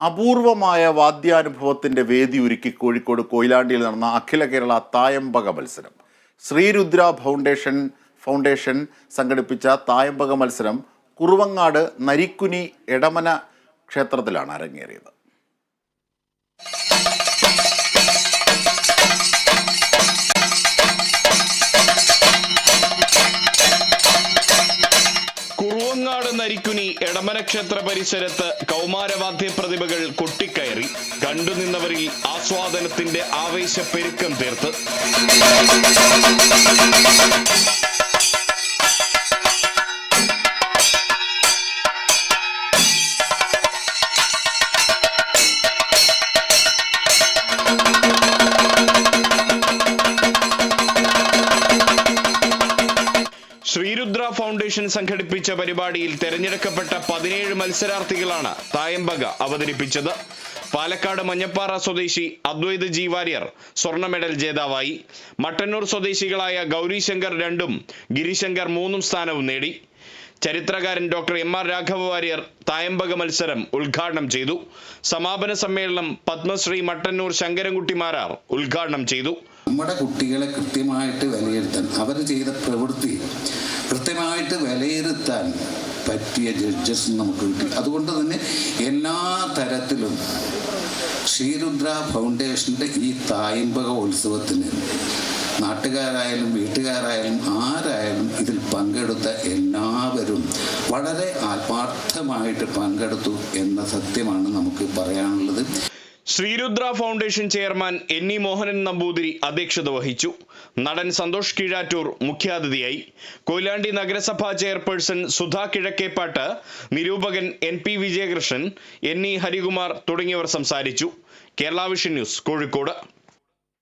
അപൂർവമായ വാദ്യാനുഭവത്തിന്റെ വേദി ഒരുക്കി കോഴിക്കോട് കൊയിലാണ്ടിയിൽ നടന്ന അഖില കേരള തായമ്പക മത്സരം. ശ്രീരുദ്ര ഫൗണ്ടേഷൻ ഫൗണ്ടേഷൻ സംഘടിപ്പിച്ച തായമ്പക മത്സരം കുറുവങ്ങാട് നരിക്കുനി എടമന ക്ഷേത്രത്തിലാണ് അരങ്ങേറിയത്. കുറുവങ്ങാട് എടമനക്ഷേത്ര എടമന ക്ഷേത്ര പരിസരത്ത് കൗമാരവാദ്യ പ്രതിഭകൾ കൊട്ടിക്കയറി. കണ്ടുനിന്നവരിൽ ആസ്വാദനത്തിന്റെ ആവേശപ്പെരുക്കം തീർത്ത്. ഫൗണ്ടേഷൻ സംഘടിപ്പിച്ച പരിപാടിയിൽ തെരഞ്ഞെടുക്കപ്പെട്ട പതിനേഴ് മത്സരാർത്ഥികളാണ് തായമ്പക അവതരിപ്പിച്ചത്. പാലക്കാട് മഞ്ഞപ്പാറ സ്വദേശി അദ്വൈത് ജി വാര്യർ സ്വർണ മെഡൽ ജേതാവായി. മട്ടന്നൂർ സ്വദേശികളായ ഗൗരിശങ്കർ രണ്ടും ഗിരിശങ്കർ മൂന്നും സ്ഥാനവും നേടി. ചരിത്രകാരൻ doctor M R Raghava Warrier Thayambaka മത്സരം ഉദ്ഘാടനം ചെയ്തു. സമാപന സമ്മേളനം പത്മശ്രീ മട്ടന്നൂർ ശങ്കരൻകുട്ടി മാരാർ ഉദ്ഘാടനം ചെയ്തു. നമ്മുടെ കുട്ടികളെ കൃത്യമായിട്ട് വിലയിരുത്താൻ അവർ ചെയ്ത പ്രവൃത്തി കൃത്യമായിട്ട് വിലയിരുത്താൻ പറ്റിയ ജഡ്ജസ് നമുക്ക് കിട്ടി. അതുകൊണ്ട് തന്നെ എല്ലാ തരത്തിലും ശ്രീരുദ്ര ഫൗണ്ടേഷന്റെ ഈ തായമ്പക ഉത്സവത്തിന് നാട്ടുകാരായാലും വീട്ടുകാരായാലും ആരായാലും ഇതിൽ പങ്കെടുത്ത എല്ലാവരും വളരെ ആത്മാർത്ഥമായിട്ട് പങ്കെടുത്തു എന്ന സത്യമാണ് നമുക്ക് പറയാനുള്ളത് Sreerudra foundation chairman N E Mohanan Namboothiri അധ്യക്ഷത വഹിച്ചു. നടൻ സന്തോഷ് കീഴാറ്റൂർ മുഖ്യാതിഥിയായി. കൊയിലാണ്ടി നഗരസഭാ ചെയർപേഴ്സൺ സുധാ കിഴക്കേപ്പാട്ട് നിരൂപകൻ N P Vijayakrishnan N E Harikumar തുടങ്ങിയവർ സംസാരിച്ചു. Kerala vision news Kozhikode.